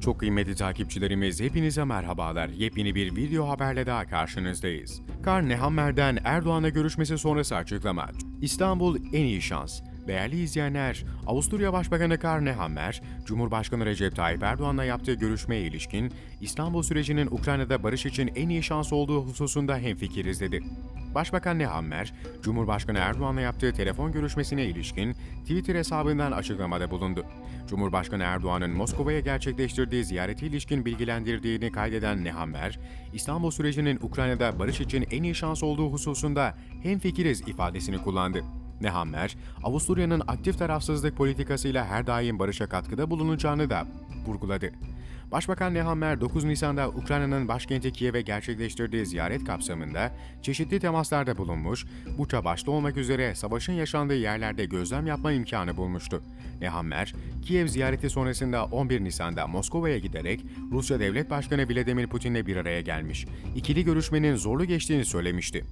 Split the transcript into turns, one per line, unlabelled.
Çok kıymetli takipçilerimiz hepinize merhabalar. Yepyeni bir video haberle daha karşınızdayız. Kar Nehammer'den Erdoğan'la görüşmesi sonrası açıklama. İstanbul en iyi şans. Değerli izleyenler, Avusturya Başbakanı Karl Nehammer, Cumhurbaşkanı Recep Tayyip Erdoğan'la yaptığı görüşmeye ilişkin İstanbul sürecinin Ukrayna'da barış için en iyi şans olduğu hususunda hemfikiriz dedi. Başbakan Nehammer, Cumhurbaşkanı Erdoğan'la yaptığı telefon görüşmesine ilişkin Twitter hesabından açıklamada bulundu. Cumhurbaşkanı Erdoğan'ın Moskova'ya gerçekleştirdiği ziyareti ilişkin bilgilendirdiğini kaydeden Nehammer, İstanbul sürecinin Ukrayna'da barış için en iyi şans olduğu hususunda hemfikiriz ifadesini kullandı. Nehammer, Avusturya'nın aktif tarafsızlık politikasıyla her daim barışa katkıda bulunacağını da vurguladı. Başbakan Nehammer 9 Nisan'da Ukrayna'nın başkenti Kiev'e gerçekleştirdiği ziyaret kapsamında çeşitli temaslarda bulunmuş, Buça başta olmak üzere savaşın yaşandığı yerlerde gözlem yapma imkanı bulmuştu. Nehammer, Kiev ziyareti sonrasında 11 Nisan'da Moskova'ya giderek Rusya Devlet Başkanı Vladimir Putin'le bir araya gelmiş. İkili görüşmenin zorlu geçtiğini söylemişti.